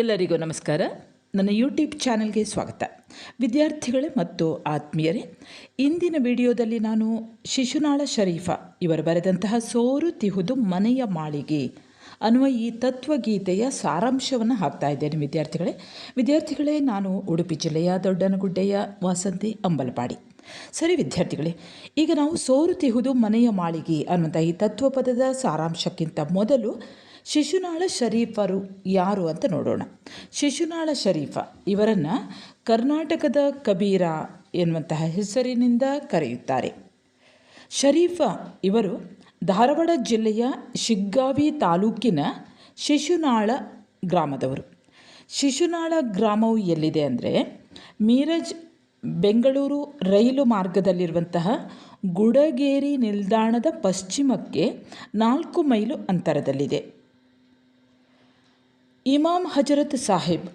ಎಲ್ಲರಿಗೂ ನಮಸ್ಕಾರ. ನನ್ನ ಯೂಟ್ಯೂಬ್ ಚಾನೆಲ್ಗೆ ಸ್ವಾಗತ. ವಿದ್ಯಾರ್ಥಿಗಳೇ ಮತ್ತು ಆತ್ಮೀಯರೇ, ಇಂದಿನ ವಿಡಿಯೋದಲ್ಲಿ ನಾನು ಶಿಶುನಾಳ ಶರೀಫ ಇವರು ಬರೆದಂತಹ ಸೋರು ತಿಹುದು ಮನೆಯ ಮಾಳಿಗೆ ಅನ್ನುವ ಈ ತತ್ವಗೀತೆಯ ಸಾರಾಂಶವನ್ನು ಹಾಕ್ತಾ ಇದ್ದೇನೆ ವಿದ್ಯಾರ್ಥಿಗಳೇ. ವಿದ್ಯಾರ್ಥಿಗಳೇ, ನಾನು ಉಡುಪಿ ಜಿಲ್ಲೆಯ ದೊಡ್ಡನಗುಡ್ಡೆಯ ವಾಸಂತಿ ಅಂಬಲಪಾಡಿ. ಸರಿ ವಿದ್ಯಾರ್ಥಿಗಳೇ, ಈಗ ನಾವು ಸೋರು ತಿಹುದು ಮನೆಯ ಮಾಳಿಗೆ ಅನ್ನುವಂಥ ಈ ತತ್ವಪದದ ಸಾರಾಂಶಕ್ಕಿಂತ ಮೊದಲು ಶಿಶುನಾಳ ಶರೀಫರು ಯಾರು ಅಂತ ನೋಡೋಣ. ಶಿಶುನಾಳ ಶರೀಫ, ಇವರನ್ನು ಕರ್ನಾಟಕದ ಕಬೀರ ಎನ್ನುವಂತಹ ಹೆಸರಿನಿಂದ ಕರೆಯುತ್ತಾರೆ. ಶರೀಫ ಇವರು ಧಾರವಾಡ ಜಿಲ್ಲೆಯ ಶಿಗ್ಗಾವಿ ತಾಲೂಕಿನ ಶಿಶುನಾಳ ಗ್ರಾಮದವರು. ಶಿಶುನಾಳ ಗ್ರಾಮವು ಎಲ್ಲಿದೆ ಅಂದರೆ ಮೀರಜ್ ಬೆಂಗಳೂರು ರೈಲು ಮಾರ್ಗದಲ್ಲಿರುವಂತಹ ಗುಡಗೇರಿ ನಿಲ್ದಾಣದ ಪಶ್ಚಿಮಕ್ಕೆ ನಾಲ್ಕು ಮೈಲು ಅಂತರದಲ್ಲಿದೆ. ಇಮಾಮ್ ಹಜರತ್ ಸಾಹಿಬ್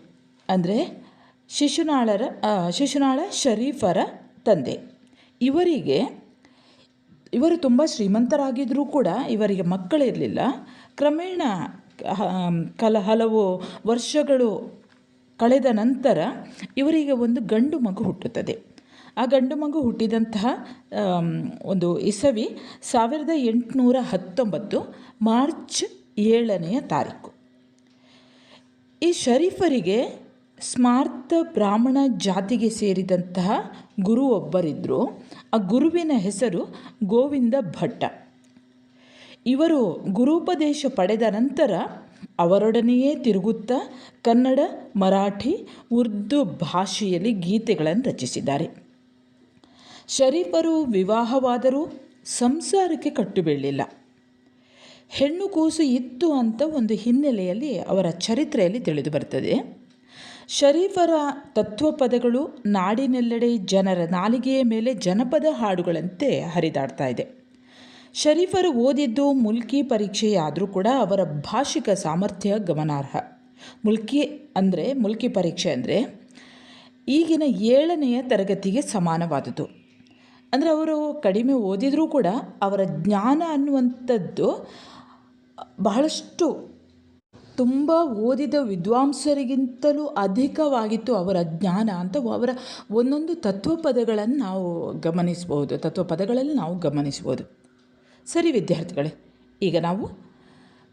ಅಂದರೆ ಶಿಶುನಾಳರ ಶಿಶುನಾಳ ಶರೀಫರ ತಂದೆ. ಇವರಿಗೆ, ಇವರು ತುಂಬ ಶ್ರೀಮಂತರಾಗಿದ್ದರೂ ಕೂಡ ಇವರಿಗೆ ಮಕ್ಕಳಿರಲಿಲ್ಲ ಕ್ರಮೇಣ ಕಲ, ಹಲವು ವರ್ಷಗಳು ಕಳೆದ ನಂತರ ಇವರಿಗೆ ಒಂದು ಗಂಡು ಮಗು ಹುಟ್ಟುತ್ತದೆ. ಆ ಗಂಡು ಮಗು ಹುಟ್ಟಿದಂತಹ ಒಂದು ಇಸವಿ ಸಾವಿರದ ಎಂಟುನೂರ ಹತ್ತೊಂಬತ್ತು ಮಾರ್ಚ್ ಏಳನೆಯ ತಾರೀಕು. ಈ ಶರೀಫರಿಗೆ ಸ್ಮಾರ್ತ ಬ್ರಾಹ್ಮಣ ಜಾತಿಗೆ ಸೇರಿದಂತಹ ಗುರು ಒಬ್ಬರಿದ್ದರು ಆ ಗುರುವಿನ ಹೆಸರು ಗೋವಿಂದ ಭಟ್ಟ. ಇವರು ಗುರುಪದೇಶ ಪಡೆದ ನಂತರ ಅವರೊಡನೆಯೇ ತಿರುಗುತ್ತಾ ಕನ್ನಡ, ಮರಾಠಿ, ಉರ್ದು ಭಾಷೆಯಲ್ಲಿ ಗೀತೆಗಳನ್ನು ರಚಿಸಿದ್ದಾರೆ. ಶರೀಫರು ವಿವಾಹವಾದರೂ ಸಂಸಾರಕ್ಕೆ ಕಟ್ಟು ಬೀಳಲಿಲ್ಲ ಹೆಣ್ಣು ಕೂಸು ಇತ್ತು ಅಂತ ಒಂದು ಹಿನ್ನೆಲೆಯಲ್ಲಿ ಅವರ ಚರಿತ್ರೆಯಲ್ಲಿ ತಿಳಿದು ಬರ್ತದೆ. ಶರೀಫರ ತತ್ವಪದಗಳು ನಾಡಿನೆಲ್ಲೆಡೆ ಜನರ ನಾಲಿಗೆಯ ಮೇಲೆ ಜನಪದ ಹಾಡುಗಳಂತೆ ಹರಿದಾಡ್ತಾ ಇದೆ. ಶರೀಫರು ಓದಿದ್ದು ಮುಲ್ಕಿ ಪರೀಕ್ಷೆಯಾದರೂ ಕೂಡ ಅವರ ಭಾಷಿಕ ಸಾಮರ್ಥ್ಯ ಗಮನಾರ್ಹ. ಮುಲ್ಕಿ ಅಂದರೆ ಮುಲ್ಕಿ ಪರೀಕ್ಷೆ ಅಂದರೆ ಈಗಿನ ಏಳನೆಯ ತರಗತಿಗೆ ಸಮಾನವಾದುದು ಅಂದರೆ ಅವರು ಕಡಿಮೆ ಓದಿದರೂ ಕೂಡ ಅವರ ಜ್ಞಾನ ಅನ್ನುವಂಥದ್ದು ಬಹಳಷ್ಟು ತುಂಬ ಓದಿದ ವಿದ್ವಾಂಸರಿಗಿಂತಲೂ ಅಧಿಕವಾಗಿತ್ತು ಅವರ ಜ್ಞಾನ ಅಂತ ಅವರ ಒಂದೊಂದು ತತ್ವಪದಗಳನ್ನು ನಾವು ಗಮನಿಸ್ಬೋದು ತತ್ವಪದಗಳಲ್ಲಿ ನಾವು ಗಮನಿಸ್ಬೋದು ಸರಿ ವಿದ್ಯಾರ್ಥಿಗಳೇ, ಈಗ ನಾವು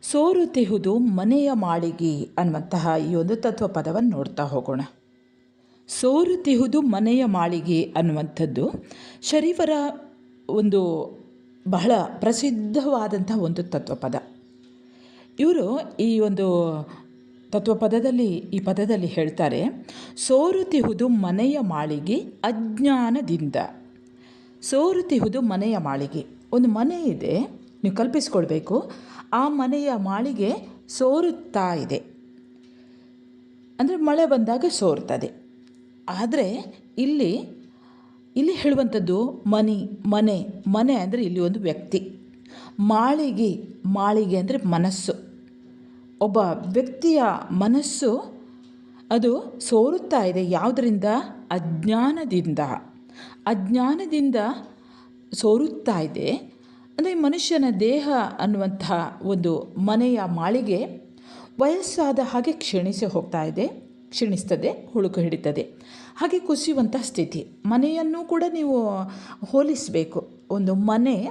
ಸೋರುತಿಹುದು ಮನೆಯ ಮಾಳಿಗೆ ಅನ್ನುವಂತಹ ಈ ಒಂದು ತತ್ವಪದವನ್ನು ನೋಡ್ತಾ ಹೋಗೋಣ. ಸೋರುತಿಹುದು ಮನೆಯ ಮಾಳಿಗೆ ಅನ್ನುವಂಥದ್ದು ಶರೀಫರ ಒಂದು ಬಹಳ ಪ್ರಸಿದ್ಧವಾದಂಥ ಒಂದು ತತ್ವಪದ ಇವರು ಈ ಒಂದು ತತ್ವ ಪದದಲ್ಲಿ ಈ ಪದದಲ್ಲಿ ಹೇಳ್ತಾರೆ, ಸೋರುತಿಹುದು ಮನೆಯ ಮಾಳಿಗೆ ಅಜ್ಞಾನದಿಂದ. ಸೋರುತಿಹುದು ಮನೆಯ ಮಾಳಿಗೆ. ಒಂದು ಮನೆ ಇದೆ, ನೀವು ಕಲ್ಪಿಸ್ಕೊಳ್ಬೇಕು. ಆ ಮನೆಯ ಮಾಳಿಗೆ ಸೋರುತ್ತಾ ಇದೆ. ಅಂದರೆ ಮಳೆ ಬಂದಾಗ ಸೋರ್ತದೆ. ಆದರೆ ಇಲ್ಲಿ ಇಲ್ಲಿ ಹೇಳುವಂಥದ್ದು ಮನಿ, ಮನೆ ಮನೆ ಅಂದರೆ ಇಲ್ಲಿ ಒಂದು ವ್ಯಕ್ತಿ. ಮಾಳಿಗೆ ಮಾಳಿಗೆ ಅಂದರೆ ಮನಸ್ಸು. ಒಬ್ಬ ವ್ಯಕ್ತಿಯ ಮನಸ್ಸು ಅದು ಸೋರುತ್ತಾ ಇದೆ. ಯಾವುದರಿಂದ? ಅಜ್ಞಾನದಿಂದ. ಅಜ್ಞಾನದಿಂದ ಸೋರುತ್ತಾ ಇದೆ. ಅಂದರೆ ಮನುಷ್ಯನ ದೇಹ ಅನ್ನುವಂಥ ಒಂದು ಮನೆಯ ಮಾಳಿಗೆ ವಯಸ್ಸಾದ ಹಾಗೆ ಕ್ಷೀಣಿಸಿ ಹೋಗ್ತಾ ಇದೆ. ಕ್ಷೀಣಿಸ್ತದೆ, ಹುಳುಕು ಹಿಡಿತದೆ. ಹಾಗೆ ಕುಸಿಯುವಂಥ ಸ್ಥಿತಿ. ಮನೆಯನ್ನು ಕೂಡ ನೀವು ಹೋಲಿಸಬೇಕು. ಒಂದು ಮನೆ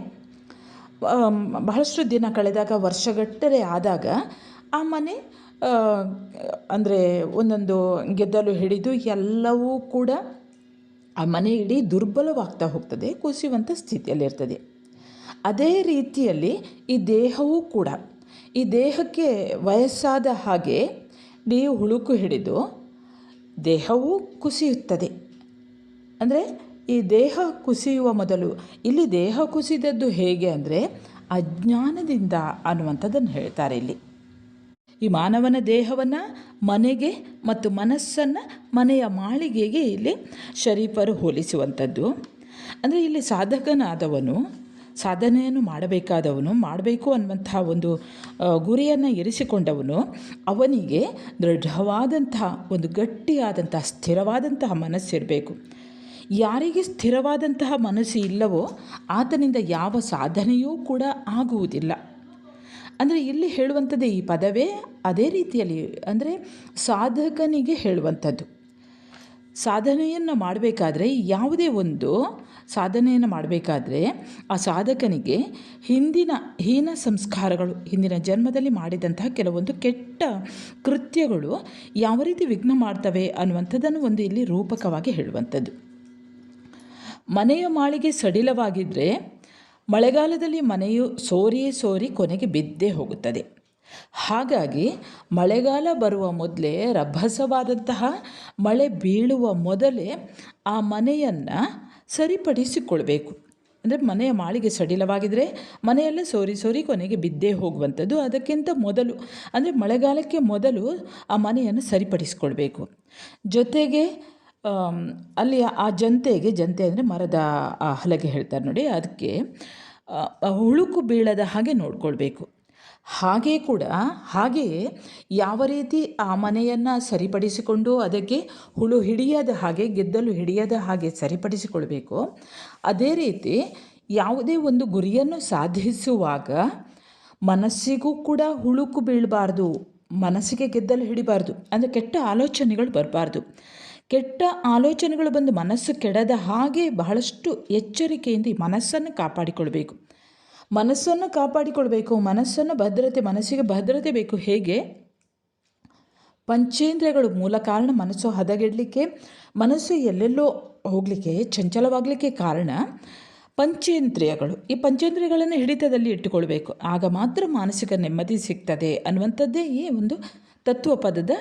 ಬಹಳಷ್ಟು ದಿನ ಕಳೆದಾಗ, ವರ್ಷಗಟ್ಟಲೆ ಆದಾಗ ಆ ಮನೆ ಅಂದರೆ ಒಂದೊಂದು ಗೆದ್ದಲು ಹಿಡಿದು ಎಲ್ಲವೂ ಕೂಡ ಆ ಮನೆ ಇಡೀ ದುರ್ಬಲವಾಗ್ತಾ ಹೋಗ್ತದೆ ಕುಸಿಯುವಂಥ ಸ್ಥಿತಿಯಲ್ಲಿರ್ತದೆ. ಅದೇ ರೀತಿಯಲ್ಲಿ ಈ ದೇಹವೂ ಕೂಡ, ಈ ದೇಹಕ್ಕೆ ವಯಸ್ಸಾದ ಹಾಗೆ ಇಡೀ ಹುಳುಕು ಹಿಡಿದು ದೇಹವೂ ಕುಸಿಯುತ್ತದೆ. ಅಂದರೆ ಈ ದೇಹ ಕುಸಿಯುವ ಮೊದಲು, ಇಲ್ಲಿ ದೇಹ ಕುಸಿದದ್ದು ಹೇಗೆ ಅಂದರೆ ಅಜ್ಞಾನದಿಂದ ಅನ್ನುವಂಥದ್ದನ್ನು ಹೇಳ್ತಾರೆ ಇಲ್ಲಿ. ಈ ಮಾನವನ ದೇಹವನ್ನು ಮನೆಗೆ ಮತ್ತು ಮನಸ್ಸನ್ನು ಮನೆಯ ಮಾಳಿಗೆಗೆ ಇಲ್ಲಿ ಶರೀಫರು ಹೋಲಿಸುವಂಥದ್ದು. ಅಂದರೆ ಇಲ್ಲಿ ಸಾಧಕನಾದವನು, ಸಾಧನೆಯನ್ನು ಮಾಡಬೇಕಾದವನು, ಮಾಡಬೇಕು ಅನ್ನುವಂಥ ಒಂದು ಗುರಿಯನ್ನು ಇರಿಸಿಕೊಂಡವನು, ಅವನಿಗೆ ದೃಢವಾದಂತಹ ಒಂದು ಗಟ್ಟಿಯಾದಂತಹ ಸ್ಥಿರವಾದಂತಹ ಮನಸ್ಸಿರಬೇಕು ಯಾರಿಗೆ ಸ್ಥಿರವಾದಂತಹ ಮನಸ್ಸು ಇಲ್ಲವೋ ಆತನಿಂದ ಯಾವ ಸಾಧನೆಯೂ ಕೂಡ ಆಗುವುದಿಲ್ಲ. ಅಂದರೆ ಇಲ್ಲಿ ಹೇಳುವಂಥದ್ದು ಈ ಪದವೇ ಅದೇ ರೀತಿಯಲ್ಲಿ, ಅಂದರೆ ಸಾಧಕನಿಗೆ ಹೇಳುವಂಥದ್ದು. ಸಾಧನೆಯನ್ನು ಮಾಡಬೇಕಾದ್ರೆ ಯಾವುದೇ ಒಂದು ಸಾಧನೆಯನ್ನು ಮಾಡಬೇಕಾದ್ರೆ ಆ ಸಾಧಕನಿಗೆ ಹಿಂದಿನ ಹೀನ ಸಂಸ್ಕಾರಗಳು, ಹಿಂದಿನ ಜನ್ಮದಲ್ಲಿ ಮಾಡಿದಂತಹ ಕೆಲವೊಂದು ಕೆಟ್ಟ ಕೃತ್ಯಗಳು ಯಾವ ರೀತಿ ವಿಘ್ನ ಮಾಡ್ತವೆ ಅನ್ನುವಂಥದ್ದನ್ನು ಒಂದು ಇಲ್ಲಿ ರೂಪಕವಾಗಿ ಹೇಳುವಂಥದ್ದು. ಮನೆಯ ಮಾಳಿಗೆ ಸಡಿಲವಾಗಿದ್ದರೆ ಮಳೆಗಾಲದಲ್ಲಿ ಮನೆಯು ಸೋರಿ ಸೋರಿ ಕೊನೆಗೆ ಬಿದ್ದೇ ಹೋಗುತ್ತದೆ. ಹಾಗಾಗಿ ಮಳೆಗಾಲ ಬರುವ ಮೊದಲೇ ರಭಸವಾದಂತಹ ಮಳೆ ಬೀಳುವ ಮೊದಲೇ ಆ ಮನೆಯನ್ನು ಸರಿಪಡಿಸಿಕೊಳ್ಬೇಕು. ಅಂದರೆ ಮನೆಯ ಮಾಳಿಗೆ ಸಡಿಲವಾಗಿದ್ದರೆ ಮನೆಯಲ್ಲೇ ಸೋರಿ ಸೋರಿ ಕೊನೆಗೆ ಬಿದ್ದೇ ಹೋಗುವಂಥದ್ದು ಅದಕ್ಕಿಂತ ಮೊದಲು, ಅಂದರೆ ಮಳೆಗಾಲಕ್ಕೆ ಮೊದಲು ಆ ಮನೆಯನ್ನು ಸರಿಪಡಿಸಿಕೊಳ್ಬೇಕು. ಜೊತೆಗೆ ಅಲ್ಲಿ ಆ ಜಂತೆಗೆ, ಜಂತೆ ಅಂದರೆ ಮರದ ಆ ಹಲಗೆ ಹೇಳ್ತಾರೆ ನೋಡಿ, ಅದಕ್ಕೆ ಹುಳುಕು ಬೀಳದ ಹಾಗೆ ನೋಡ್ಕೊಳ್ಬೇಕು. ಹಾಗೆ ಕೂಡ ಹಾಗೆಯೇ ಯಾವ ರೀತಿ ಆ ಮನೆಯನ್ನು ಸರಿಪಡಿಸಿಕೊಂಡು ಅದಕ್ಕೆ ಹುಳು ಹಿಡಿಯದ ಹಾಗೆ, ಗೆದ್ದಲು ಹಿಡಿಯದ ಹಾಗೆ ಸರಿಪಡಿಸಿಕೊಳ್ಬೇಕು, ಅದೇ ರೀತಿ ಯಾವುದೇ ಒಂದು ಗುರಿಯನ್ನು ಸಾಧಿಸುವಾಗ ಮನಸ್ಸಿಗೂ ಕೂಡ ಹುಳುಕು ಬೀಳಬಾರ್ದು, ಮನಸ್ಸಿಗೆ ಗೆದ್ದಲು ಹಿಡಿಬಾರ್ದು, ಅಂದರೆ ಕೆಟ್ಟ ಆಲೋಚನೆಗಳು ಬರಬಾರ್ದು. ಕೆಟ್ಟ ಆಲೋಚನೆಗಳು ಬಂದು ಮನಸ್ಸು ಕೆಡದ ಹಾಗೆ ಬಹಳಷ್ಟು ಎಚ್ಚರಿಕೆಯಿಂದ ಈ ಮನಸ್ಸನ್ನು ಕಾಪಾಡಿಕೊಳ್ಬೇಕು ಮನಸ್ಸನ್ನು ಕಾಪಾಡಿಕೊಳ್ಬೇಕು, ಮನಸ್ಸನ್ನು ಭದ್ರತೆ, ಮನಸ್ಸಿಗೆ ಭದ್ರತೆ ಬೇಕು. ಹೇಗೆ? ಪಂಚೇಂದ್ರಿಯಗಳು ಮೂಲ ಕಾರಣ ಮನಸ್ಸು ಹದಗೆಡಲಿಕ್ಕೆ, ಮನಸ್ಸು ಎಲ್ಲೆಲ್ಲೋ ಹೋಗಲಿಕ್ಕೆ, ಚಂಚಲವಾಗಲಿಕ್ಕೆ ಕಾರಣ ಪಂಚೇಂದ್ರಿಯಗಳು. ಈ ಪಂಚೇಂದ್ರಿಯಗಳನ್ನು ಹಿಡಿತದಲ್ಲಿ ಇಟ್ಟುಕೊಳ್ಬೇಕು. ಆಗ ಮಾತ್ರ ಮಾನಸಿಕ ನೆಮ್ಮದಿ ಸಿಗ್ತದೆ ಅನ್ನುವಂಥದ್ದೇ ಈ ಒಂದು ತತ್ವಪದದ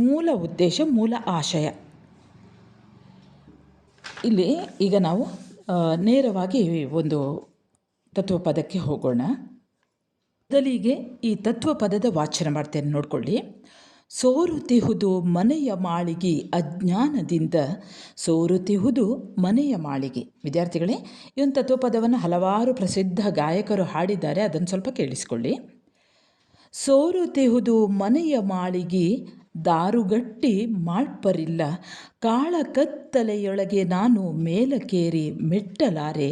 ಮೂಲ ಉದ್ದೇಶ, ಮೂಲ ಆಶಯ. ಇಲ್ಲಿ ಈಗ ನಾವು ನೇರವಾಗಿ ಒಂದು ತತ್ವಪದಕ್ಕೆ ಹೋಗೋಣ. ಮೊದಲಿಗೆ ಈ ತತ್ವಪದದ ವಾಚನ ಮಾಡ್ತೇನೆ, ನೋಡ್ಕೊಳ್ಳಿ. ಸೋರುತಿಹುದು ಮನೆಯ ಮಾಳಿಗೆ, ಅಜ್ಞಾನದಿಂದ ಸೋರುತಿಹುದು ಮನೆಯ ಮಾಳಿಗೆ. ವಿದ್ಯಾರ್ಥಿಗಳೇ, ಈ ಒಂದು ತತ್ವಪದವನ್ನು ಹಲವಾರು ಪ್ರಸಿದ್ಧ ಗಾಯಕರು ಹಾಡಿದ್ದಾರೆ, ಅದನ್ನು ಸ್ವಲ್ಪ ಕೇಳಿಸಿಕೊಳ್ಳಿ. ಸೋರುತಿಹುದು ಮನೆಯ ಮಾಳಿಗೆ ದಾರುಗಟ್ಟಿ ಮಾಳ್ಪರಿಲ್ಲ ಕಾಳ ಕತ್ತಲೆಯೊಳಗೆ ನಾನು ಮೇಲಕೇರಿ ಮೆಟ್ಟಲಾರೆ.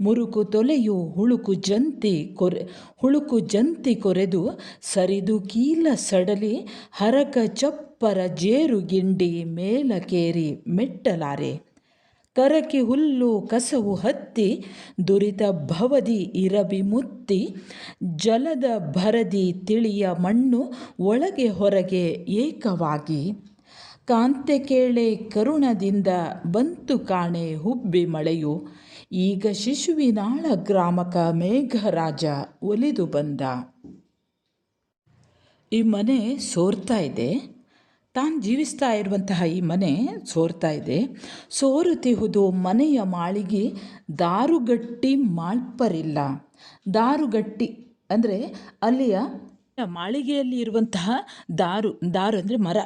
ಮುರುಕು ತೊಲೆಯು ಹುಳುಕು ಜಂತಿ ಕೊರೆ, ಹುಳುಕು ಜಂತಿ ಕೊರೆದು ಸರಿದು ಕೀಲ ಸಡಲಿ ಹರಕ ಚಪ್ಪರ ಜೇರುಗಿಂಡಿ ಮೇಲಕೇರಿ ಮೆಟ್ಟಲಾರೆ. ಕರಕಿ ಹುಲ್ಲು ಕಸವು ಹತ್ತಿ ದುರಿತ ಭವದಿ ಇರಬಿ ಮುತ್ತಿ ಜಲದ ಭರದಿ ತಿಳಿಯ ಮಣ್ಣು ಒಳಗೆ ಹೊರಗೆ ಏಕವಾಗಿ. ಕಾಂತೆ ಕೇಳೆ ಕರುಣದಿಂದ ಬಂತು ಕಾಣೆ ಹುಬ್ಬಿ ಮಳೆಯು. ಈಗ ಶಿಶುವಿನಾಳ ಗ್ರಾಮಕ ಮೇಘರಾಜ ಒಲಿದು ಬಂದ. ಈ ಮನೆ ಸೋರ್ತಾ ಇದೆ. ತಾನು ಜೀವಿಸ್ತಾ ಇರುವಂತಹ ಈ ಮನೆ ಸೋರ್ತಾ ಇದೆ. ಸೋರುತಿಹುದು ಮನೆಯ ಮಾಳಿಗೆ ದಾರುಗಟ್ಟಿ ಮಾಳ್ಪರಿಲ್ಲ. ದಾರುಗಟ್ಟಿ ಅಂದರೆ ಅಲ್ಲಿಯ ಮಾಳಿಗೆಯಲ್ಲಿ ಇರುವಂತಹ ದಾರು ದಾರು ಅಂದರೆ ಮರ.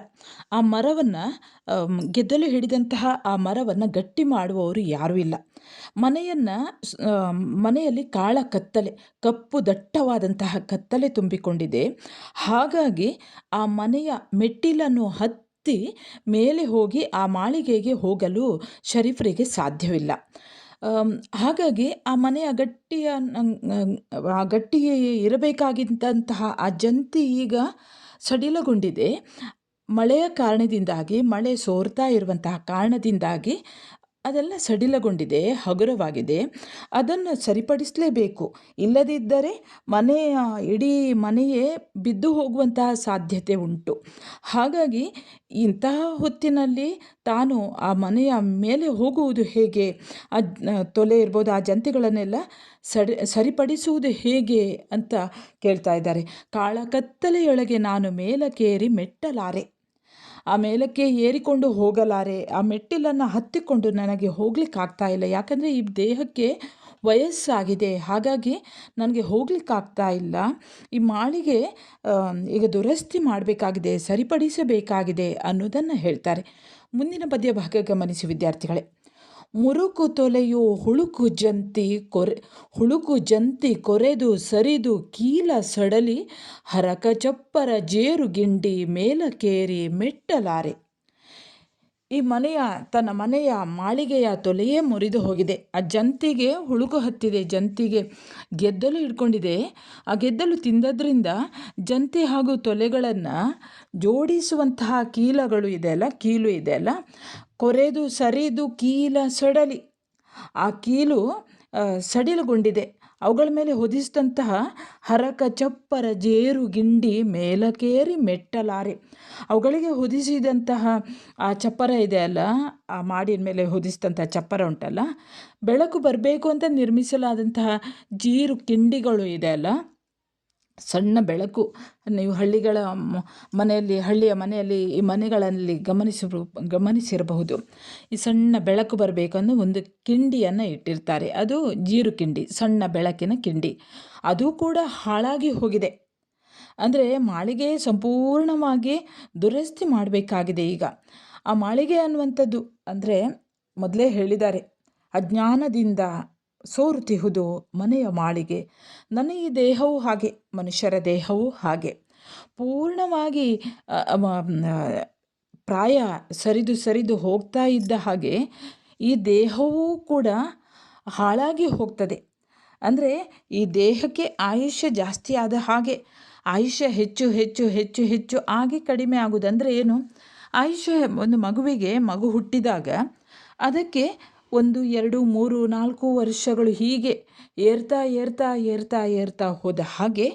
ಆ ಮರವನ್ನು ಗೆದ್ದಲು ಹಿಡಿದಂತಹ ಆ ಮರವನ್ನು ಗಟ್ಟಿ ಮಾಡುವವರು ಯಾರೂ ಇಲ್ಲ. ಮನೆಯನ್ನು ಮನೆಯಲ್ಲಿ ಕಾಳ ಕತ್ತಲೆ, ಕಪ್ಪು ದಟ್ಟವಾದಂತಹ ಕತ್ತಲೆ ತುಂಬಿಕೊಂಡಿದೆ. ಹಾಗಾಗಿ ಆ ಮನೆಯ ಮೆಟ್ಟಿಲನ್ನು ಹತ್ತಿ ಮೇಲೆ ಹೋಗಿ ಆ ಮಾಳಿಗೆಗೆ ಹೋಗಲು ಶರೀಫರಿಗೆ ಸಾಧ್ಯವಿಲ್ಲ. ಹಾಗಾಗಿ ಆ ಮನೆಯ ಗಟ್ಟಿಯ ಆ ಗಟ್ಟಿಗೆ ಇರಬೇಕಾಗಿದ್ದಂತಹ ಆ ಜಂತಿ ಈಗ ಸಡಿಲಗೊಂಡಿದೆ. ಮಳೆಯ ಕಾರಣದಿಂದಾಗಿ, ಮಳೆ ಸೋರ್ತಾ ಇರುವಂತಹ ಕಾರಣದಿಂದಾಗಿ ಅದೆಲ್ಲ ಸಡಿಲಗೊಂಡಿದೆ, ಹಗುರವಾಗಿದೆ. ಅದನ್ನು ಸರಿಪಡಿಸಲೇಬೇಕು. ಇಲ್ಲದಿದ್ದರೆ ಮನೆಯ ಇಡೀ ಮನೆಯೇ ಬಿದ್ದು ಹೋಗುವಂತಹ ಸಾಧ್ಯತೆ ಉಂಟು. ಹಾಗಾಗಿ ಇಂತಹ ಹೊತ್ತಿನಲ್ಲಿ ತಾನು ಆ ಮನೆಯ ಮೇಲೆ ಹೋಗುವುದು ಹೇಗೆ? ಆ ತೊಲೆ ಇರ್ಬೋದು, ಆ ಜಂತಿಗಳನ್ನೆಲ್ಲ ಸಡಿ, ಸರಿಪಡಿಸುವುದು ಹೇಗೆ ಅಂತ ಕೇಳ್ತಾ ಇದ್ದಾರೆ. ಕಾಳಕತ್ತಲೆಯೊಳಗೆ ನಾನು ಮೇಲಕ್ಕೇರಿ ಮೆಟ್ಟಲಾರೆ. ಆ ಮೇಲಕ್ಕೆ ಏರಿಕೊಂಡು ಹೋಗಲಾರೆ. ಆ ಮೆಟ್ಟಿಲನ್ನು ಹತ್ತಿಕೊಂಡು ನನಗೆ ಹೋಗ್ಲಿಕ್ಕಾಗ್ತಾ ಇಲ್ಲ. ಯಾಕಂದರೆ ಈ ದೇಹಕ್ಕೆ ವಯಸ್ಸಾಗಿದೆ. ಹಾಗಾಗಿ ನನಗೆ ಹೋಗ್ಲಿಕ್ಕಾಗ್ತಾ ಇಲ್ಲ. ಈ ಮಾಳಿಗೆ ಈಗ ದುರಸ್ತಿ ಮಾಡಬೇಕಾಗಿದೆ, ಸರಿಪಡಿಸಬೇಕಾಗಿದೆ ಅನ್ನೋದನ್ನು ಹೇಳ್ತಾರೆ. ಮುಂದಿನ ಪದ್ಯ ಭಾಗ ಗಮನಿಸಿ, ವಿದ್ಯಾರ್ಥಿಗಳೇ. ಮುರುಕು ತೊಲೆಯು ಹುಳುಕು ಜಂತಿ ಕೊರೆ, ಹುಳುಕು ಜಂತಿ ಕೊರೆದು ಸರಿದು ಕೀಲ ಸಡಲಿ ಹರಕ ಚಪ್ಪರ ಜೇರುಗಿಂಡಿ ಮೇಲಕೇರಿ ಮೆಟ್ಟಲಾರೆ. ಈ ಮನೆಯ, ತನ್ನ ಮನೆಯ ಮಾಳಿಗೆಯ ತೊಲೆಯೇ ಮುರಿದು ಹೋಗಿದೆ. ಆ ಜಂತಿಗೆ ಹುಳುಕು ಹತ್ತಿದೆ. ಜಂತಿಗೆ ಗೆದ್ದಲು ಹಿಡ್ಕೊಂಡಿದೆ. ಆ ಗೆದ್ದಲು ತಿಂದದ್ರಿಂದ ಜಂತಿ ಹಾಗೂ ತೊಲೆಗಳನ್ನು ಜೋಡಿಸುವಂತಹ ಕೀಲಗಳು ಇದೆಯಲ್ಲ ಕೀಲು ಇದೆಯಲ್ಲ ಕೊರೆದು, ಸರಿದು, ಕೀಲ, ಸಡಲಿ. ಆ ಕೀಲು ಸಡಿಲಗೊಂಡಿದೆ. ಅವುಗಳ ಮೇಲೆ ಹೊದಿಸಿದಂತಹ ಹರಕ ಚಪ್ಪರ ಜೇರು ಗಿಂಡಿ ಮೇಲಕೇರಿ ಮೆಟ್ಟಲಾರೆ. ಅವುಗಳಿಗೆ ಹೊದಿಸಿದಂತಹ ಆ ಚಪ್ಪರ ಇದೆ ಅಲ್ಲ? ಆ ಮಾಡಿನ ಮೇಲೆ ಹೊದಿಸಿದಂತಹ ಚಪ್ಪರ ಉಂಟಲ್ಲ? ಬೆಳಕು ಬರಬೇಕು ಅಂತ ನಿರ್ಮಿಸಲಾದಂತಹ ಜೀರು ಕಿಂಡಿಗಳು ಇದೆ ಅಲ್ಲ? ಸಣ್ಣ ಬೆಳಕು. ನೀವು ಹಳ್ಳಿಗಳ ಮನೆಯಲ್ಲಿ, ಹಳ್ಳಿಯ ಮನೆಯಲ್ಲಿ ಈ ಮನೆಗಳಲ್ಲಿ ಗಮನಿಸಿರು, ಗಮನಿಸಿರಬಹುದು. ಈ ಸಣ್ಣ ಬೆಳಕು ಬರಬೇಕು ಒಂದು ಕಿಂಡಿಯನ್ನು ಇಟ್ಟಿರ್ತಾರೆ. ಅದು ಜೀರು ಕಿಂಡಿ, ಸಣ್ಣ ಬೆಳಕಿನ ಕಿಂಡಿ. ಅದು ಕೂಡ ಹಾಳಾಗಿ ಹೋಗಿದೆ. ಅಂದರೆ ಮಾಳಿಗೆ ಸಂಪೂರ್ಣವಾಗಿ ದುರಸ್ತಿ ಮಾಡಬೇಕಾಗಿದೆ ಈಗ. ಆ ಮಾಳಿಗೆ ಅನ್ನುವಂಥದ್ದು ಅಂದರೆ ಮೊದಲೇ ಹೇಳಿದ್ದಾರೆ. ಅಜ್ಞಾನದಿಂದ ಸೋರುತಿಹುದು ಮನೆಯ ಮಾಳಿಗೆ. ನನ್ನ ಈ ದೇಹವೂ ಹಾಗೆ, ಮನುಷ್ಯರ ದೇಹವೂ ಹಾಗೆ. ಪೂರ್ಣವಾಗಿ ಪ್ರಾಯ ಸರಿದು ಸರಿದು ಹೋಗ್ತಾ ಇದ್ದ ಹಾಗೆ ಈ ದೇಹವೂ ಕೂಡ ಹಾಳಾಗಿ ಹೋಗ್ತದೆ. ಅಂದರೆ ಈ ದೇಹಕ್ಕೆ ಆಯುಷ್ಯ ಜಾಸ್ತಿ ಆದ ಹಾಗೆ, ಆಯುಷ್ಯ ಹೆಚ್ಚು ಹೆಚ್ಚು ಹೆಚ್ಚು ಹೆಚ್ಚು ಆಗಿ ಕಡಿಮೆ ಆಗುವುದಂದರೆ ಏನು? ಆಯುಷ್ಯ ಒಂದು ಮಗುವಿಗೆ ಮಗು ಹುಟ್ಟಿದಾಗ ಅದಕ್ಕೆ ಒಂದು, ಎರಡು, ಮೂರು, ನಾಲ್ಕು ವರ್ಷಗಳು ಹೀಗೆ ಏರ್ತಾ ಏರ್ತಾ ಏರ್ತಾ ಏರ್ತಾ ಹೋದ ಹಾಗೆ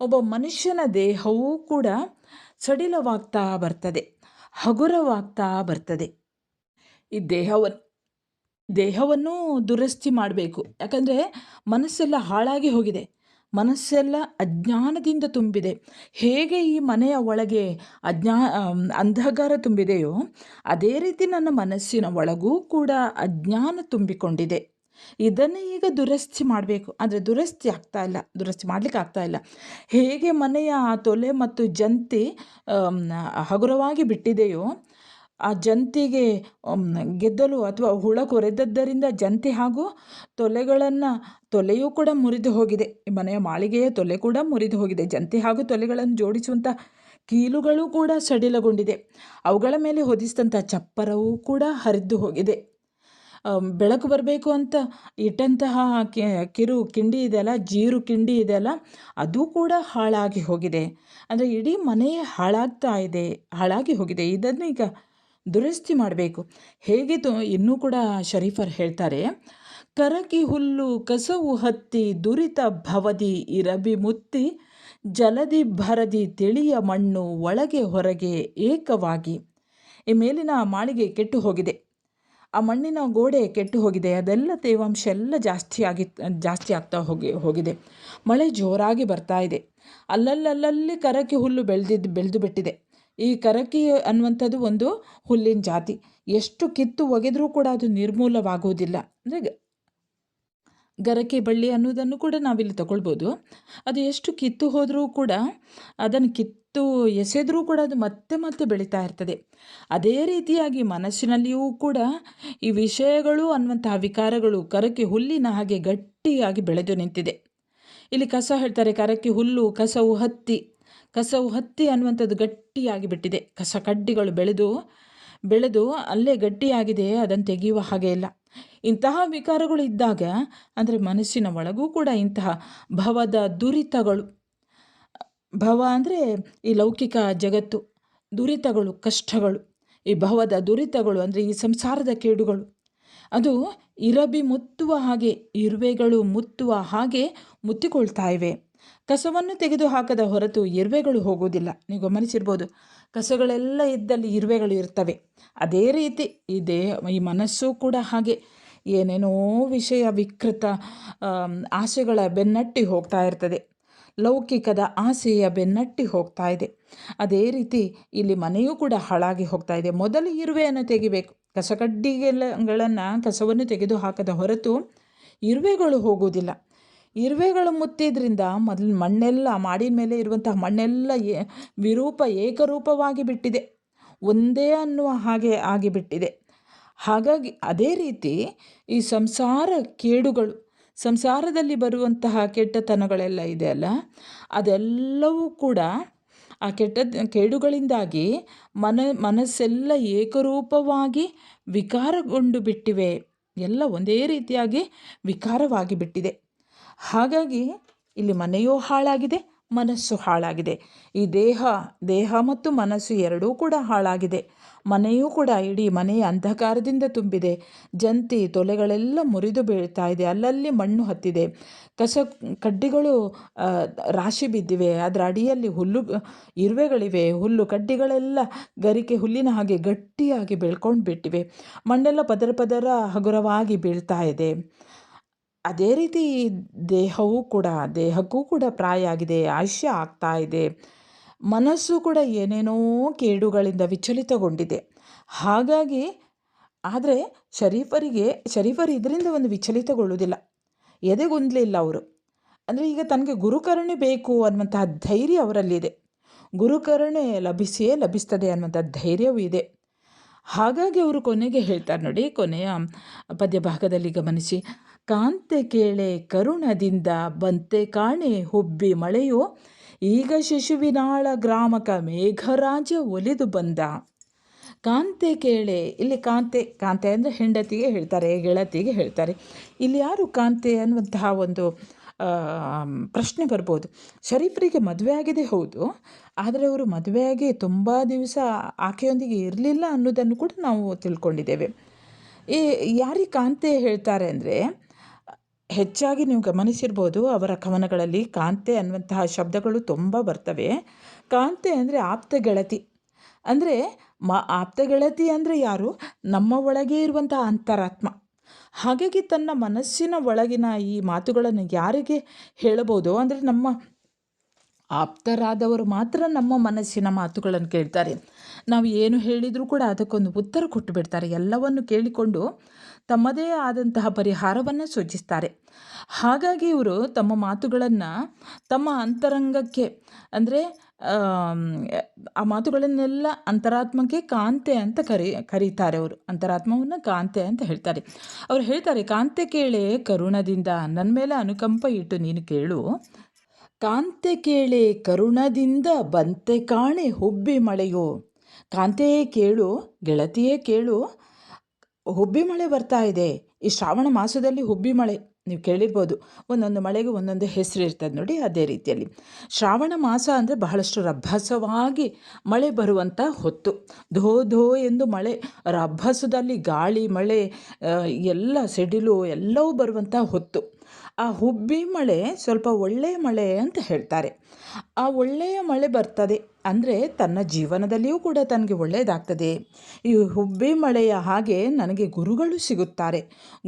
ಒಬ್ಬ ಮನುಷ್ಯನ ದೇಹವೂ ಕೂಡ ಸಡಿಲವಾಗ್ತಾ ಬರ್ತದೆ, ಹಗುರವಾಗ್ತಾ ಬರ್ತದೆ. ಈ ದೇಹವನ್ನು ದೇಹವನ್ನು ದುರಸ್ತಿ ಮಾಡಬೇಕು. ಯಾಕಂದರೆ ಮನಸ್ಸೆಲ್ಲ ಹಾಳಾಗಿ ಹೋಗಿದೆ. ಮನಸ್ಸೆಲ್ಲ ಅಜ್ಞಾನದಿಂದ ತುಂಬಿದೆ. ಹೇಗೆ ಈ ಮನೆಯ ಒಳಗೆ ಅಜ್ಞಾ ಅಂಧಕಾರ ತುಂಬಿದೆಯೋ, ಅದೇ ರೀತಿ ನನ್ನ ಮನಸ್ಸಿನ ಒಳಗೂ ಕೂಡ ಅಜ್ಞಾನ ತುಂಬಿಕೊಂಡಿದೆ. ಇದನ್ನು ಈಗ ದುರಸ್ತಿ ಮಾಡಬೇಕು. ಆದರೆ ದುರಸ್ತಿ ಆಗ್ತಾ ಇಲ್ಲ. ದುರಸ್ತಿ ಮಾಡಲಿಕ್ಕೆ ಆಗ್ತಾ ಇಲ್ಲ. ಹೇಗೆ ಮನೆಯ ತೊಲೆ ಮತ್ತು ಜಂತಿ ಹಗುರವಾಗಿ ಬಿಟ್ಟಿದೆಯೋ ಆ ಜಂತಿಗೆ ಗೆದ್ದಲು ಅಥವಾ ಹುಳ ಕೊರೆದದ್ದರಿಂದ ಜಂತಿ ಹಾಗೂ ತೊಲೆಗಳನ್ನು ತೊಲೆಯೂ ಕೂಡ ಮುರಿದು ಹೋಗಿದೆ. ಮನೆಯ ಮಾಳಿಗೆಯ ತೊಲೆ ಕೂಡ ಮುರಿದು ಹೋಗಿದೆ. ಜಂತಿ ಹಾಗೂ ತೊಲೆಗಳನ್ನು ಜೋಡಿಸುವಂಥ ಕೀಲುಗಳು ಕೂಡ ಸಡಿಲಗೊಂಡಿದೆ. ಅವುಗಳ ಮೇಲೆ ಹೊದಿಸಿದಂಥ ಚಪ್ಪರವೂ ಕೂಡ ಹರಿದು ಹೋಗಿದೆ. ಬೆಳಕು ಬರಬೇಕು ಅಂತ ಇಟ್ಟಂತಹ ಕಿರು ಕಿಂಡಿ ಇದೆಯಲ್ಲ ಜೀರು ಕಿಂಡಿ ಇದೆಯಲ್ಲ ಅದು ಕೂಡ ಹಾಳಾಗಿ ಹೋಗಿದೆ. ಅಂದರೆ ಇಡೀ ಮನೆಯೇ ಹಾಳಾಗ್ತಾ ಇದೆ, ಹಾಳಾಗಿ ಹೋಗಿದೆ. ಇದನ್ನು ಈಗ ದುರಸ್ತಿ ಮಾಡಬೇಕು. ಹೇಗೆ ಇನ್ನೂ ಕೂಡ ಶರೀಫರ್ ಹೇಳ್ತಾರೆ, ಕರಕಿ ಹುಲ್ಲು ಕಸವು ಹತ್ತಿ ದುರಿತ ಭವದಿ ಇರಬಿ ಮುತ್ತಿ, ಜಲದಿ ಭರದಿ ತಿಳಿಯ ಮಣ್ಣು ಒಳಗೆ ಹೊರಗೆ ಏಕವಾಗಿ. ಈ ಮೇಲಿನ ಮಾಳಿಗೆ ಕೆಟ್ಟು ಹೋಗಿದೆ. ಆ ಮಣ್ಣಿನ ಗೋಡೆ ಕೆಟ್ಟು ಹೋಗಿದೆ. ಅದೆಲ್ಲ ತೇವಾಂಶ ಎಲ್ಲ ಜಾಸ್ತಿ ಆಗಿ, ಜಾಸ್ತಿ ಆಗ್ತಾ ಹೋಗಿ, ಹೋಗಿದೆ. ಮಳೆ ಜೋರಾಗಿ ಬರ್ತಾ ಇದೆ. ಅಲ್ಲಲ್ಲಲ್ಲಿ ಕರಕಿ ಹುಲ್ಲು ಬೆಳೆದಿದ್ದು ಬೆಳೆದು ಬಿಟ್ಟಿದೆ. ಈ ಕರಕಿ ಅನ್ನುವಂಥದ್ದು ಒಂದು ಹುಲ್ಲಿನ ಜಾತಿ. ಎಷ್ಟು ಕಿತ್ತು ಒಗೆದರೂ ಕೂಡ ಅದು ನಿರ್ಮೂಲವಾಗುವುದಿಲ್ಲ. ಅಂದರೆ ಗರಕೆ ಬಳ್ಳಿ ಅನ್ನೋದನ್ನು ಕೂಡ ನಾವಿಲ್ಲಿ ತಗೊಳ್ಬೋದು. ಅದು ಎಷ್ಟು ಕಿತ್ತು ಹೋದರೂ ಕೂಡ ಅದನ್ನು ಕಿತ್ತು ಎಸೆದರೂ ಕೂಡ ಅದು ಮತ್ತೆ ಮತ್ತೆ ಬೆಳೀತಾ ಇರ್ತದೆ. ಅದೇ ರೀತಿಯಾಗಿ ಮನಸ್ಸಿನಲ್ಲಿಯೂ ಕೂಡ ಈ ವಿಷಯಗಳು ಅನ್ನುವಂತಹ ವಿಕಾರಗಳು ಕರಕೆ ಹುಲ್ಲಿನ ಹಾಗೆ ಗಟ್ಟಿಯಾಗಿ ಬೆಳೆದು ನಿಂತಿದೆ. ಇಲ್ಲಿ ಕಸ ಹೇಳ್ತಾರೆ, ಕರಕೆ ಹುಲ್ಲು, ಕಸವು ಹತ್ತಿ. ಕಸವು ಹತ್ತಿ ಅನ್ನುವಂಥದ್ದು ಗಟ್ಟಿಯಾಗಿ ಬಿಟ್ಟಿದೆ. ಕಸ ಕಡ್ಡಿಗಳು ಬೆಳೆದು ಬೆಳೆದು ಅಲ್ಲೇ ಗಟ್ಟಿಯಾಗಿದೆ, ಅದನ್ನು ತೆಗೆಯುವ ಹಾಗೆ ಇಲ್ಲ. ಇಂತಹ ವಿಕಾರಗಳು ಇದ್ದಾಗ, ಅಂದರೆ ಮನಸ್ಸಿನ ಒಳಗೂ ಕೂಡ ಇಂತಹ ಭವದ ದುರಿತಗಳು, ಭವ ಅಂದರೆ ಈ ಲೌಕಿಕ ಜಗತ್ತು, ದುರಿತಗಳು, ಕಷ್ಟಗಳು, ಈ ಭವದ ದುರಿತಗಳು ಅಂದರೆ ಈ ಸಂಸಾರದ ಕೇಡುಗಳು. ಅದು ಇರಬಿ ಮುತ್ತುವ ಹಾಗೆ, ಇರುವೆಗಳು ಮುತ್ತುವ ಹಾಗೆ ಮುತ್ತಿಕೊಳ್ತಾ ಇವೆ. ಕಸವನ್ನು ತೆಗೆದು ಹಾಕದ ಹೊರತು ಇರುವೆಗಳು ಹೋಗುವುದಿಲ್ಲ. ನೀವು ಗಮನಿಸಿರ್ಬೋದು, ಕಸಗಳೆಲ್ಲ ಇದ್ದಲ್ಲಿ ಇರುವೆಗಳು ಇರ್ತವೆ. ಅದೇ ರೀತಿ ಈ ದೇಹ, ಈ ಮನಸ್ಸು ಕೂಡ ಹಾಗೆ. ಏನೇನೋ ವಿಷಯ ವಿಕೃತ ಆಸೆಗಳ ಬೆನ್ನಟ್ಟಿ ಹೋಗ್ತಾ ಇರ್ತದೆ. ಲೌಕಿಕದ ಆಸೆಯ ಬೆನ್ನಟ್ಟಿ ಹೋಗ್ತಾ ಇದೆ. ಅದೇ ರೀತಿ ಇಲ್ಲಿ ಮನೆಯೂ ಕೂಡ ಹಾಳಾಗಿ ಹೋಗ್ತಾ ಇದೆ. ಮೊದಲು ಇರುವೆಯನ್ನು ತೆಗಿಬೇಕು. ಕಸಕಡ್ಡಿಗೆಲ್ಲಗಳನ್ನು ಕಸವನ್ನು ತೆಗೆದು ಹಾಕದ ಹೊರತು ಇರುವೆಗಳು ಹೋಗುವುದಿಲ್ಲ. ಇರುವೆಗಳು ಮುತ್ತಿದ್ರಿಂದ ಮೊದಲು ಮಣ್ಣೆಲ್ಲ ಮಾಡಿನ ಮೇಲೆ ಇರುವಂತಹ ಮಣ್ಣೆಲ್ಲ ವಿರೂಪ ಏಕರೂಪವಾಗಿ ಬಿಟ್ಟಿದೆ. ಒಂದೇ ಅನ್ನುವ ಹಾಗೆ ಆಗಿಬಿಟ್ಟಿದೆ. ಹಾಗಾಗಿ ಅದೇ ರೀತಿ ಈ ಸಂಸಾರ ಕೇಡುಗಳು, ಸಂಸಾರದಲ್ಲಿ ಬರುವಂತಹ ಕೆಟ್ಟತನಗಳೆಲ್ಲ ಇದೆ ಅಲ್ಲ? ಅದೆಲ್ಲವೂ ಕೂಡ ಆ ಕೆಟ್ಟ ಕೇಡುಗಳಿಂದಾಗಿ ಮನ, ಮನಸ್ಸೆಲ್ಲ ಏಕರೂಪವಾಗಿ ವಿಕಾರಗೊಂಡು ಬಿಟ್ಟಿವೆ. ಎಲ್ಲ ಒಂದೇ ರೀತಿಯಾಗಿ ವಿಕಾರವಾಗಿ ಬಿಟ್ಟಿದೆ. ಹಾಗಾಗಿ ಇಲ್ಲಿ ಮನೆಯೂ ಹಾಳಾಗಿದೆ, ಮನಸ್ಸು ಹಾಳಾಗಿದೆ. ಈ ದೇಹ ದೇಹ ಮತ್ತು ಮನಸ್ಸು ಎರಡೂ ಕೂಡ ಹಾಳಾಗಿದೆ. ಮನೆಯೂ ಕೂಡ ಇಡೀ ಮನೆಯ ಅಂಧಕಾರದಿಂದ ತುಂಬಿದೆ. ಜಂತಿ, ತೊಲೆಗಳೆಲ್ಲ ಮುರಿದು ಬೀಳ್ತಾ ಇದೆ. ಅಲ್ಲಲ್ಲಿ ಮಣ್ಣು ಹತ್ತಿದೆ. ಕಸ, ಕಡ್ಡಿಗಳು ರಾಶಿ ಬಿದ್ದಿವೆ. ಅದರ ಅಡಿಯಲ್ಲಿ ಹುಲ್ಲು, ಇರುವೆಗಳಿವೆ. ಹುಲ್ಲು, ಕಡ್ಡಿಗಳೆಲ್ಲ ಗರಿಕೆ ಹುಲ್ಲಿನ ಹಾಗೆ ಗಟ್ಟಿಯಾಗಿ ಬೆಳ್ಕೊಂಡು ಬಿಟ್ಟಿವೆ ಮಣ್ಣೆಲ್ಲ ಪದರ ಪದರ ಹಗುರವಾಗಿ ಬೀಳ್ತಾ ಇದೆ. ಅದೇ ರೀತಿ ದೇಹವೂ ಕೂಡ, ದೇಹಕ್ಕೂ ಕೂಡ ಪ್ರಾಯ ಆಗಿದೆ, ಆಯುಷ್ಯ ಆಗ್ತಾ ಇದೆ. ಮನಸ್ಸು ಕೂಡ ಏನೇನೋ ಕೇಡುಗಳಿಂದ ವಿಚಲಿತಗೊಂಡಿದೆ. ಹಾಗಾಗಿ ಆದರೆ ಶರೀಫರಿಗೆ, ಶರೀಫರು ಇದರಿಂದ ಒಂದು ವಿಚಲಿತಗೊಳ್ಳುವುದಿಲ್ಲ. ಎದೆಗೊಂದಲಿಲ್ಲ ಅವರು. ಅಂದರೆ ಈಗ ತನಗೆ ಗುರುಕರುಣೆ ಬೇಕು ಅನ್ನುವಂತಹ ಧೈರ್ಯ ಅವರಲ್ಲಿದೆ. ಗುರುಕರುಣೆ ಲಭಿಸಿಯೇ ಲಭಿಸ್ತದೆ ಅನ್ನುವಂಥ ಧೈರ್ಯವೂ ಇದೆ. ಹಾಗಾಗಿ ಅವರು ಕೊನೆಗೆ ಹೇಳ್ತಾರೆ ನೋಡಿ, ಕೊನೆಯ ಪದ್ಯ ಭಾಗದಲ್ಲಿ ಗಮನಿಸಿ. ಕಾಂತೆ ಕೇಳೆ ಕರುಣದಿಂದ ಬಂತೆ ಕಾಣೆ ಹುಬ್ಬಿ ಮಳೆಯೋ, ಈಗ ಶಿಶುವಿನಾಳ ಗ್ರಾಮಕ ಮೇಘರಾಜ ಒಲಿದು ಬಂದ. ಕಾಂತೆ ಕೇಳೆ, ಇಲ್ಲಿ ಕಾಂತೆ ಕಾಂತೆ ಅಂದರೆ ಹೆಂಡತಿಗೆ ಹೇಳ್ತಾರೆ, ಗೆಳತಿಗೆ ಹೇಳ್ತಾರೆ. ಇಲ್ಲಿ ಯಾರು ಕಾಂತೆ ಅನ್ನುವಂತಹ ಒಂದು ಪ್ರಶ್ನೆ ಬರ್ಬೋದು. ಶರೀಫರಿಗೆ ಮದುವೆ ಆಗಿದೆ ಹೌದು, ಆದರೆ ಅವರು ಮದುವೆಯಾಗಿ ತುಂಬ ದಿವಸ ಆಕೆಯೊಂದಿಗೆ ಇರಲಿಲ್ಲ ಅನ್ನೋದನ್ನು ಕೂಡ ನಾವು ತಿಳ್ಕೊಂಡಿದ್ದೇವೆ. ಈ, ಯಾರಿಗೆ ಕಾಂತೆ ಹೇಳ್ತಾರೆ ಅಂದರೆ ಹೆಚ್ಚಾಗಿ ನೀವು ಗಮನಿಸಿರ್ಬೋದು, ಅವರ ಕವನಗಳಲ್ಲಿ ಕಾಂತೆ ಅನ್ನುವಂತಹ ಶಬ್ದಗಳು ತುಂಬ ಬರ್ತವೆ. ಕಾಂತೆ ಅಂದರೆ ಆಪ್ತ ಗೆಳತಿ. ಅಂದರೆ ಮ, ಆಪ್ತ ಗೆಳತಿ ಅಂದರೆ ಯಾರು? ನಮ್ಮ ಒಳಗೆ ಇರುವಂತಹ ಅಂತರಾತ್ಮ. ಹಾಗಾಗಿ ತನ್ನ ಮನಸ್ಸಿನ ಒಳಗಿನ ಈ ಮಾತುಗಳನ್ನು ಯಾರಿಗೆ ಹೇಳಬಹುದು? ಅಂದರೆ ನಮ್ಮ ಆಪ್ತರಾದವರು ಮಾತ್ರ ನಮ್ಮ ಮನಸ್ಸಿನ ಮಾತುಗಳನ್ನು ಕೇಳ್ತಾರೆ. ನಾವು ಏನು ಹೇಳಿದರೂ ಕೂಡ ಅದಕ್ಕೊಂದು ಉತ್ತರ ಕೊಟ್ಟು ಬಿಡ್ತಾರೆ. ಎಲ್ಲವನ್ನು ಕೇಳಿಕೊಂಡು ತಮ್ಮದೇ ಆದಂತಹ ಪರಿಹಾರವನ್ನು ಸೂಚಿಸ್ತಾರೆ. ಹಾಗಾಗಿ ಇವರು ತಮ್ಮ ಮಾತುಗಳನ್ನು ತಮ್ಮ ಅಂತರಂಗಕ್ಕೆ ಅಂದರೆ ಆ ಮಾತುಗಳನ್ನೆಲ್ಲ ಅಂತರಾತ್ಮಕ್ಕೆ ಕಾಂತೆ ಅಂತ ಕರಿ, ಕರೀತಾರೆ ಅವರು. ಅಂತರಾತ್ಮವನ್ನು ಕಾಂತೆ ಅಂತ ಹೇಳ್ತಾರೆ. ಅವ್ರು ಹೇಳ್ತಾರೆ, ಕಾಂತೆ ಕೇಳೆ ಕರುಣದಿಂದ ನನ್ನ ಮೇಲೆ ಅನುಕಂಪ ಇಟ್ಟು ನೀನು ಕೇಳು. ಕಾಂತೆ ಕೇಳೆ ಕರುಣದಿಂದ ಬಂತೆ ಕಾಣೆ ಹುಬ್ಬಿ ಮಳೆಯೋ. ಕಾಂತೆಯೇ ಕೇಳು, ಗೆಳತಿಯೇ ಕೇಳು ಹುಬ್ಬಿ ಮಳೆ ಬರ್ತಾ ಇದೆ. ಈ ಶ್ರಾವಣ ಮಾಸದಲ್ಲಿ ಹುಬ್ಬಿ ಮಳೆ, ನೀವು ಕೇಳಿರ್ಬೋದು. ಒಂದೊಂದು ಮಳೆಗೆ ಒಂದೊಂದು ಹೆಸರು ಇರ್ತದೆ ನೋಡಿ ಅದೇ ರೀತಿಯಲ್ಲಿ. ಶ್ರಾವಣ ಮಾಸ ಅಂದರೆ ಬಹಳಷ್ಟು ರಭಸವಾಗಿ ಮಳೆ ಬರುವಂಥ ಹೊತ್ತು. ಧೋ ಧೋ ಎಂದು ಮಳೆ, ರಭಸದಲ್ಲಿ ಗಾಳಿ, ಮಳೆ ಎಲ್ಲ ಸಿಡಿಲು ಎಲ್ಲವೂ ಬರುವಂಥ ಹೊತ್ತು. ಆ ಹುಬ್ಬಿ ಮಳೆ ಸ್ವಲ್ಪ ಒಳ್ಳೆಯ ಮಳೆ ಅಂತ ಹೇಳ್ತಾರೆ. ಆ ಒಳ್ಳೆಯ ಮಳೆ ಬರ್ತದೆ ಅಂದರೆ ತನ್ನ ಜೀವನದಲ್ಲಿಯೂ ಕೂಡ ತನಗೆ ಒಳ್ಳೆಯದಾಗ್ತದೆ. ಈ ಹುಬ್ಬಿ ಮಳೆಯ ಹಾಗೆ ನನಗೆ ಗುರುಗಳು ಸಿಗುತ್ತಾರೆ.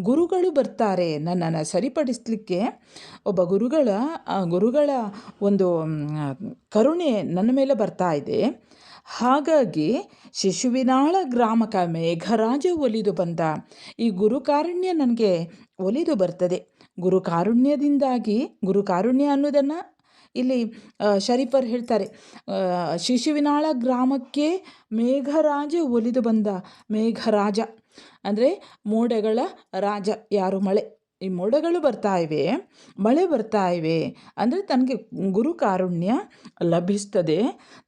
ಗುರುಗಳು ಬರ್ತಾರೆ. ನನ್ನನ್ನು ಸರಿಪಡಿಸಲಿಕ್ಕೆ ಒಬ್ಬ ಗುರುಗಳ ಗುರುಗಳ ಒಂದು ಕರುಣೆ ನನ್ನ ಮೇಲೆ ಬರ್ತಾ ಇದೆ. ಹಾಗಾಗಿ ಶಿಶುವಿನಾಳ ಗ್ರಾಮಕ ಮೇಘರಾಜ ಒಲಿದು ಬಂದ ಈ ಗುರುಕಾರುಣ್ಯ ನನಗೆ ಒಲಿದು ಬರ್ತದೆ. ಗುರುಕಾರುಣ್ಯದಿಂದಾಗಿ ಗುರುಕಾರುಣ್ಯ ಗುರು ಕಾರುಣ್ಯ ಅನ್ನೋದನ್ನು ಇಲ್ಲಿ ಶರೀಫರ್ ಹೇಳ್ತಾರೆ ಶಿಶುವಿನಾಳ ಗ್ರಾಮಕ್ಕೆ ಮೇಘರಾಜ ಒಲಿದು ಬಂದ ಮೇಘರಾಜ. ಅಂದರೆ ಮೋಡಗಳ ರಾಜ ಯಾರು? ಮಳೆ. ಈ ಮೋಡಗಳು ಬರ್ತಾ ಇವೆ, ಮಳೆ ಬರ್ತಾ ಇವೆ ಅಂದರೆ ತನಗೆ ಗುರು ಕಾರುಣ್ಯ ಲಭಿಸ್ತದೆ.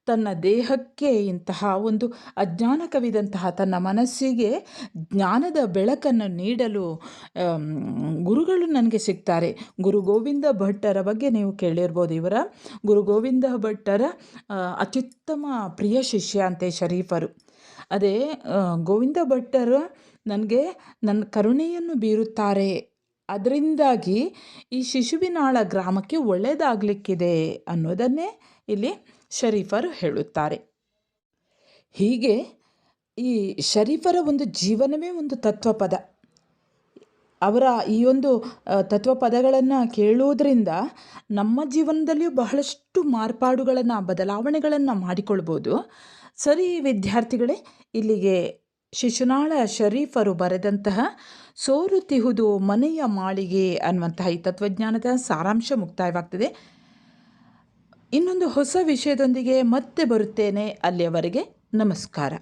ತನ್ನ ದೇಹಕ್ಕೆ ಇಂತಹ ಒಂದು ಅಜ್ಞಾನ ಕವಿದಂತಹ ತನ್ನ ಮನಸ್ಸಿಗೆ ಜ್ಞಾನದ ಬೆಳಕನ್ನು ನೀಡಲು ಗುರುಗಳು ನನಗೆ ಸಿಗ್ತಾರೆ. ಗುರು ಗೋವಿಂದ ಭಟ್ಟರ ಬಗ್ಗೆ ನೀವು ಕೇಳಿರ್ಬೋದು ಇವರ. ಗುರು ಗೋವಿಂದ ಭಟ್ಟರ ಅತ್ಯುತ್ತಮ ಪ್ರಿಯ ಶಿಷ್ಯ ಅಂತೆ ಶರೀಫರು. ಅದೇ ಗೋವಿಂದ ಭಟ್ಟರು ನನಗೆ ನನ್ನ ಕರುಣೆಯನ್ನು ಬೀರುತ್ತಾರೆ ಅದರಿಂದಾಗಿ ಈ ಶಿಶುವಿನಾಳ ಗ್ರಾಮಕ್ಕೆ ಒಳ್ಳೆಯದಾಗಲಿಕ್ಕಿದೆ ಅನ್ನೋದನ್ನೇ ಇಲ್ಲಿ ಶರೀಫರು ಹೇಳುತ್ತಾರೆ. ಹೀಗೆ ಈ ಶರೀಫರ ಒಂದು ಜೀವನವೇ ಒಂದು ತತ್ವಪದ. ಅವರ ಈ ಒಂದು ತತ್ವಪದಗಳನ್ನು ಕೇಳುವುದರಿಂದ ನಮ್ಮ ಜೀವನದಲ್ಲಿಯೂ ಬಹಳಷ್ಟು ಮಾರ್ಪಾಡುಗಳನ್ನು, ಬದಲಾವಣೆಗಳನ್ನು ಮಾಡಿಕೊಳ್ಬೋದು. ಸರಿ ವಿದ್ಯಾರ್ಥಿಗಳೇ, ಇಲ್ಲಿಗೆ ಶಿಶುನಾಳ ಶರೀಫರು ಬರೆದಂತಹ ಸೋರುತಿಹುದು ಮನೆಯ ಮಾಳಿಗೆ ಅನ್ನುವಂತಹ ಈ ತತ್ವಜ್ಞಾನದ ಸಾರಾಂಶ ಮುಕ್ತಾಯವಾಗ್ತದೆ. ಇನ್ನೊಂದು ಹೊಸ ವಿಷಯದೊಂದಿಗೆ ಮತ್ತೆ ಬರುತ್ತೇನೆ. ಅಲ್ಲಿಯವರೆಗೆ ನಮಸ್ಕಾರ.